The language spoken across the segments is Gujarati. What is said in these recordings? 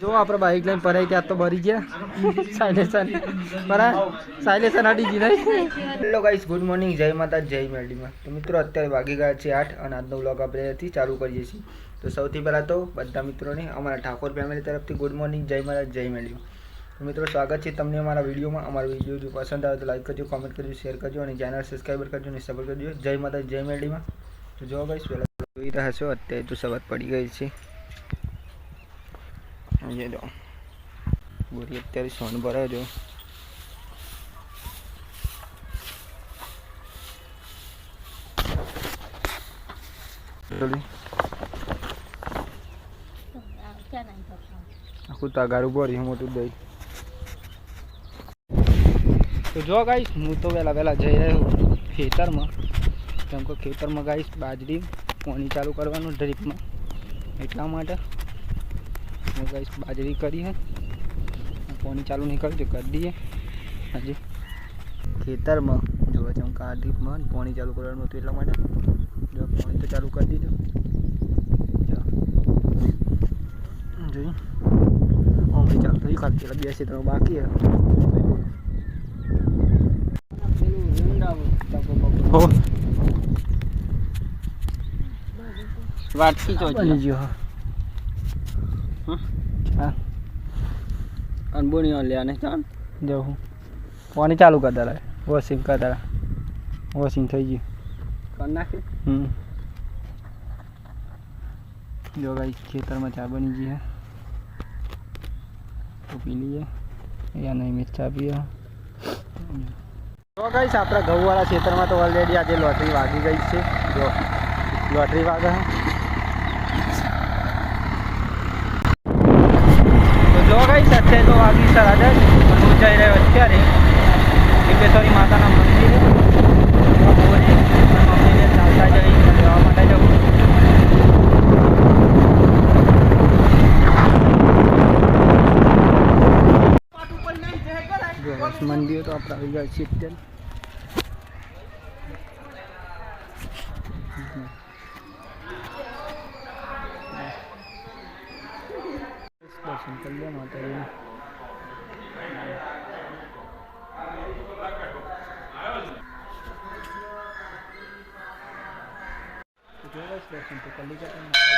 જો આપણે બાઈક લઈને પરાઈ ત્યાં તો ભરી ગયા. સાયલેશન પરા સાયલેશન હટી ગઈ નહીં. હેલો ગાઈસ ગુડ મોર્નિંગ જય માતા જય મેરડીમાં તો મિત્રો અત્યારે વાગી ગયા છે આઠ અને આજનો બ્લોગ આપણે અહીંથી ચાલુ કરીએ છીએ તો સૌથી પહેલાં તો બધા મિત્રોને અમારા ઠાકોર ફેમિલી તરફથી ગુડ મોર્નિંગ જય માતા જય મેરડીમાં મિત્રો સ્વાગત છે તમને અમારા વિડીયોમાં. અમારો વીડિયો જો પસંદ આવે તો લાઈક કરજો કોમેન્ટ કરજો શેર કરજો અને ચેનલ સબસ્ક્રાઈબર કરજો અને સપોર્ટ કરજો. જય માતા જય મેરડીમાં. તો જો ગાઈસ પહેલાં જોઈ રહ્યા છો અત્યારે તો સવાર પડી ગઈ છે. અહીંયા જો બોરી અત્યારે સોન ભરાય જો આખું તગારું ભર્યું મોટું દહીં તો જો ગાઈશ હું તો વહેલા વહેલા જઈ રહ્યો ખેતરમાં. કેમ કે ખેતરમાં ગાઈશ બાજરી, પાણી ચાલુ કરવાનું ડ્રીપમાં એટલા માટે હું ગાઈશ બાજરી કરી હે. પાણી ચાલુ નહીં કરજો કરી દઈએ. હજી. ખેતરમાં જોવા છે આ ડ્રીપમાં પાણી ચાલુ કરવાનું હતું એટલા માટે. જો પાણી તો ચાલુ કરી દીધું. જો. જોઈ હમણાં ચાલુ થયું ખાલી બે ક્ષેત્રો બાકી હે વાટકી તો હા? અનબોણી લે આને ચાલ. જો હું. પાણી ચાલુ કર રહે વોશિંગ કર રહે વોશિંગ થઈ ગયું. કર નાખે. હમ. જો ગાઈ ખેતરમાં ચા બની ગઈ હે. તો પી લઈએ. યા નહીં મિર્ચ પીએ જો ગાઈશ આપણા ઘઉંવાળા ખેતરમાં તો ઓલરેડી આજે લોટરી વાગી ગઈ છે. જો, લોટરી વાગે તો જો ગાઈશ અત્યારે તો વાગી દસ. અને હું જઈ રહ્યો અત્યારે ટીપેશ્વરી માતાના મંદિરે. મમ્મીને ચાલતા જઈ લેવા માટે જવું. મંદિર તો આપણે આવી ગયા છીએ અત્યારે. દર્શન કરી લે માતાજી. દર્શન તો કરી લીધા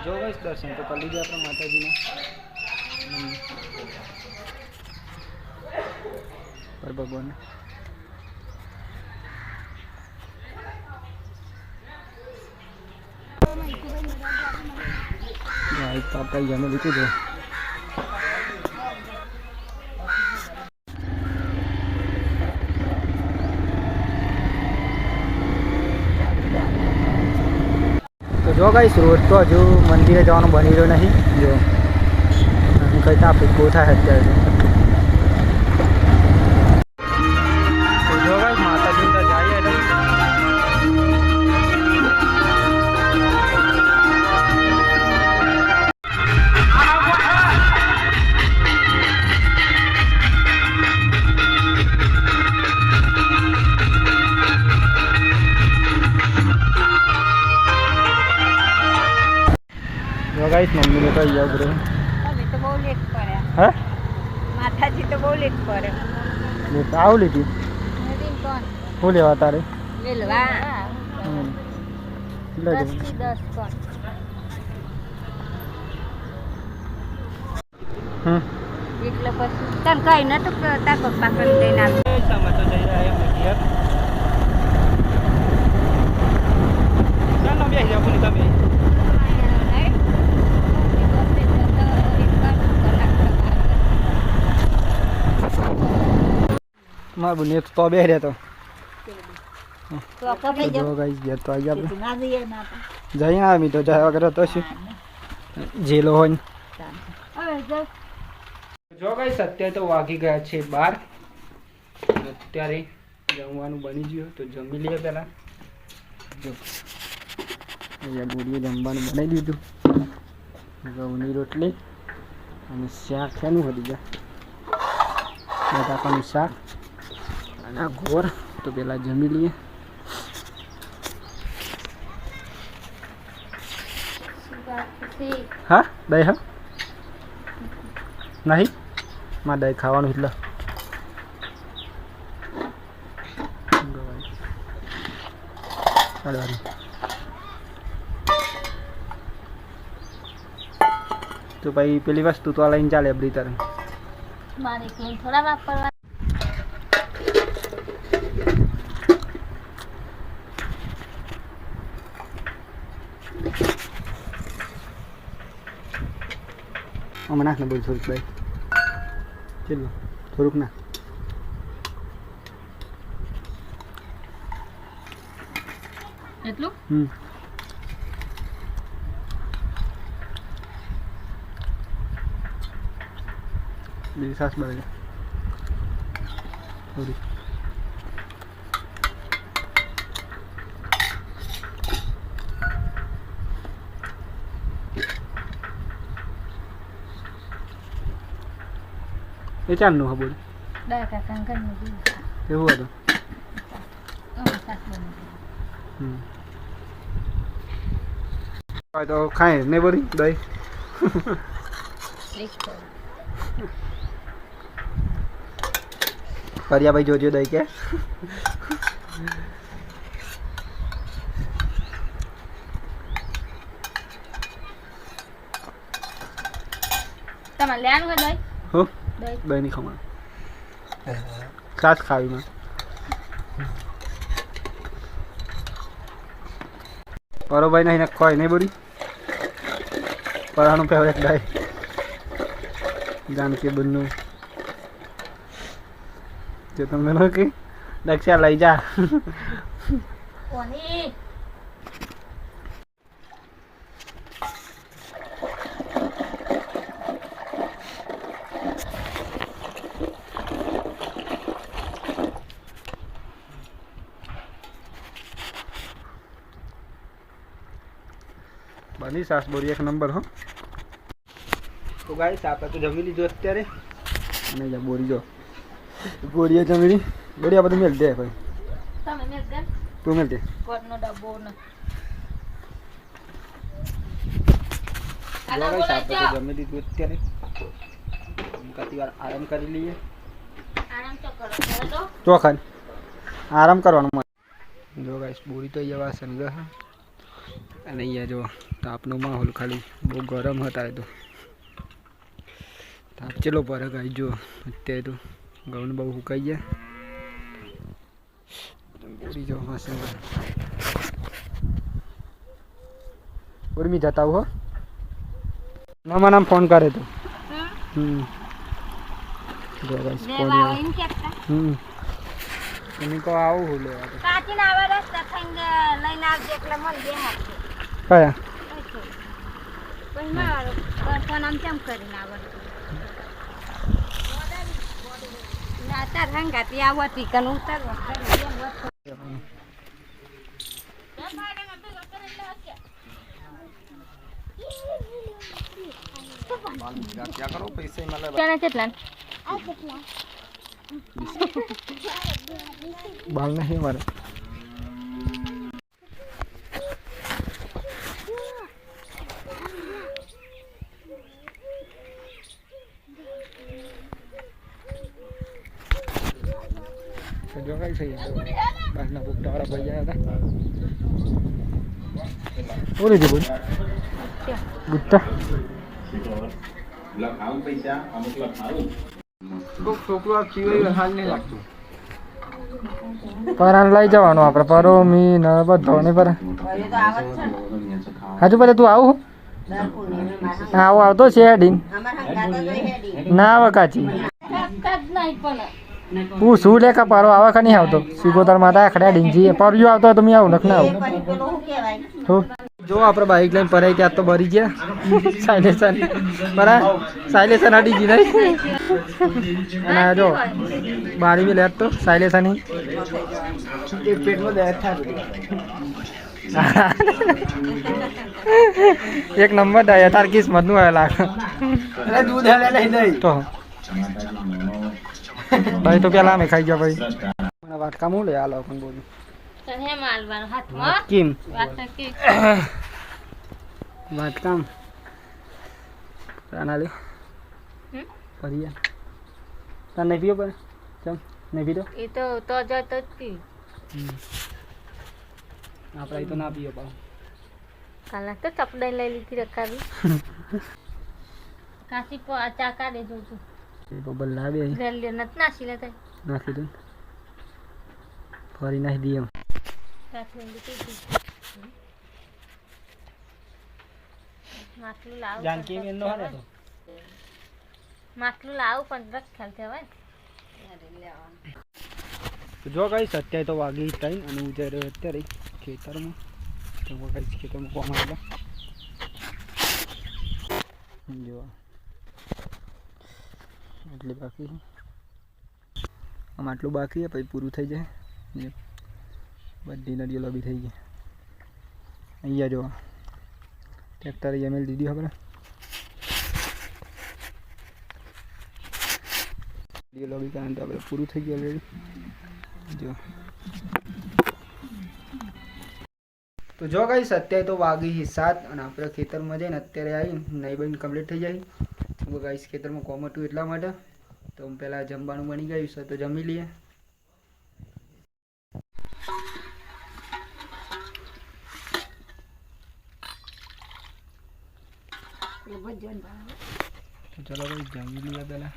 તો જો ગાઈસ દર્શન તો કરી લીધું આપણે માતાજીના. પર ભગવાન. તો આપણે જમી લીધું છે. જો ગાઈસ રોડ તો હજુ મંદિરે જવાનું બની રહ્યો નહીં. જો. હું ત્યાં ભૂખો થાય અત્યારે. ગાઈસ મમ્મીને તો યાદ રહે. અમે તો બહુ લેટ કર્યા હે? માતાજી તો બહુ લેટ કરે. ને તો આવું લીધી. શું લેવા તારે? વેલવા હમ. એટલે પછી તને કઈ ન તો તાકો પાકડ લઈને આવી અમે તો જઈ રહ્યા છીએ ઘેર ચાલો બેસી જાઓ પુની તમે મારા બુની તો બે રહેતો જો ગાઈસ ઘેર તો આવી તો જાય વગર તો શું જેલો હોય જો. ગાઈસ અત્યારે તો વાગી ગયા છે બાર. અત્યારે જમવાનું બની ગયું તો જમી લઈએ પહેલાં. જો. અહીંયા બોરીએ જમવાનું બનાવી દીધું. ઘઉંની રોટલી અને શાક શેનું હતું ગયા. બટાકાનું શાક. અને આ ગોળ તો પહેલાં જમી લઈએ. હા? દહીં હા? નહીં? માં દહીં ખાવાનું એટલે. તો પછી પેલી વસ્તુ તો લઈને ચાલે અબરી તારે મારે થોડા વાપરવા આમાં નાખ ને બધું થોડુંક ભાઈ ચલો થોડુંક ના એટલું હમ બીજી સાસ બને થોડી એ ચાલનું હા બોલ. દા કાકા એવું હતું તો. ખાય ને બરી દહીં. ફરિયાભાઈ જોજો દહીં કે. તમારે લેવાનું હોય દહીં? હો દહીં દહીં નહીં ખમણ છાસ ખાવી માં પરોભાઈ નહીં ખવાય નહીં બોરી પરાનું ફેવરેટ દહીં જાનકી બનનું જો તમે કે દક્ષા લઈ જા કોની? સાસબોરી એક નંબર હો. તો ગાઈસ આપણે તો જમી લીધું અત્યારે. અને જા બોરી જો. બોરીએ જમી લી. બોરી આ બધું મેલ દે ભાઈ. તમે મેં દે. તું મેલ દે. કોટનો ડબ્બો ને. ગાઈસ આપણે તો જમી લીધું અત્યારે. કાતી વાર આરામ કરી લઈએ. આરામ તો કરો. ચોખા આરામ કરવાનું મળે જો ગાઈસ બોરી તો અહીંયા સંગ અને અહીંયા જો તાપનો માહોલ ખાલી બહુ ગરમ હતા એ તો. તાપ ચેલો પર ગાઈ જો અત્યારે તો ઘઉં બહુ સુકાઈ ગયા. બોરી જાઓ હા ઉર્મી જતા હો. મામા નામ ફોન કરે તો. હમ. હમ જો ગાઈસ ફોન આવો? હમ. તમે કહો આવું હું લેવા તો કાચીને આવા રસ્તા થઈને લઈને આવજે એટલે મળી બે હાથે. કયા. પછી આમ કેમ કરીને આવડતું ના તાર આવતી કન ઉતરવા કરી એમ વસ્તુ. ચણા કેટલા બાલ નહીં મારે છે બહારના પોપટા વાળા ભાઈ ગયા હતા. બોલે છે બોલ ગુટ્ટા પરાન લઈ જવાનું આપણે પરો મી ન બધો ને પર હજુ પછી તું આવું? આવો આવતો છે હેડિંગ. ના આવે કાચી. હું શું લે કે પારો આવા કે નહીં આવતો. સિગોતર માતા ખડ્યા ડીંજી પરયો આવતો તમે તો મેં આવું નખ ના આવું જો આપણે બાઈક લઈને પરાઈ ત્યાં તો ભરી ગયા. સાયલેસન બરા સાયલેસન હટી ગઈ નહીં અને જો બારી બી લેત તો સાયલેસન પેટમાં દહેજ એક નંબર ડાય તાર કિસ્મતનું આવેલા તો. ભાઈ તો પેલા અમે ખાઈ ગયા ભાઈ. મને વાટકા હું લે આ લોકો બોલું. કેમ? વાત કે. વાટકામ આના લે. હમ? ફરી તાર નહીં પીવો પણ ચમ નહીં પીતો એ તો તો જતો જ પી આપણે તો ના પીઓ પાછું. કાલે તો ચપડાઈ લઈ લીધી રખાવી. કાશી પો આ ચા કાઢે જોઉં છું. એ બબલ લાવે રેલિયો નત નાસી લેતા નાસી દઉં ફરી કાઠી લીધી માટલું લાવું જાનકી પણ બેન નો હાલે તો? માટલું લાવું પણ રખ ખ્યાલ થવાય તો જો કઈ અત્યારે તો વાગી ટાઈમ અને હું જઈ અત્યારે ખેતરમાં તો હું કઈ ખેતરમાં કોમ એટલે જો એટલે બાકી છે આમ આટલું બાકી છે પછી પૂરું થઈ જાય. જો. બધી નદીઓ લોબી થઈ ગઈ. અહીંયા જો ટ્રેક્ટર એમએલ દીધી ખબર નદીઓ લોબી કારણ તો આપણે પૂરું થઈ ગયું ઓલરેડી જો. તો જો કઈ અત્યારે તો વાગી છે સાત અને આપણે ખેતરમાં જઈને અત્યારે આવીને નહીં બની કમ્પ્લીટ થઈ જાય. હવે આઈસ ખેતરમાં કોમ હતું એટલા માટે તો પહેલાં જમવાનું બની ગયું છે તો જમી લઈએ. ચલો ભાઈ જમી લઈએ પહેલાં.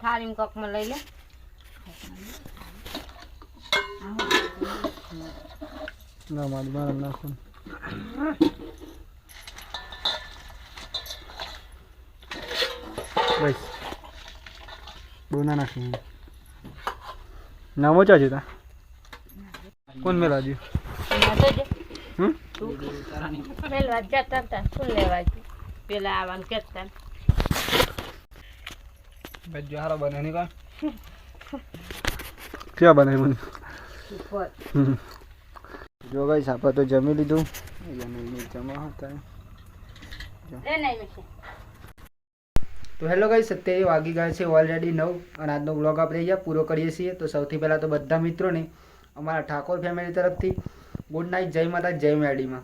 થાળી કોકમાં લઈ લે. ના મારી મારા નાખો. બહુ ના નાખી. નામો ચા તા? કોણ મેલા દઉં તો જે હમ? મેલવા જતા હતા શું લેવા ગયું પેલા આવવાનું કેતા બસ હારો બને નહીં કાં ક્યાં બને મને. જો ગાઈસ તો જમી લીધું. અહીંયા જમા હતા તો હેલો ગાઈસ, અત્યારે વાગી ગયા છે ઓલરેડી નવ અને આજનો બ્લોગ આપણે અહીંયા પૂરો કરીએ છીએ. તો સૌથી પહેલાં તો બધા મિત્રોને, અમારા ઠાકોર ફેમિલી તરફથી ગુડ નાઇટ જય માતા જય મેડીમાં.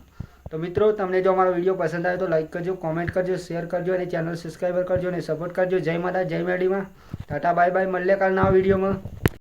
તો મિત્રો, તમને જો અમારો વીડિયો પસંદ આવે તો લાઈક કરજો કોમેન્ટ કરજો શેર કરજો અને ચેનલ સબસ્ક્રાઈબર કરજો અને સપોર્ટ કરજો. જય માતા જય મેડીમાં. ટાટા બાય બાય મળીએ કાલના વિડીયોમાં.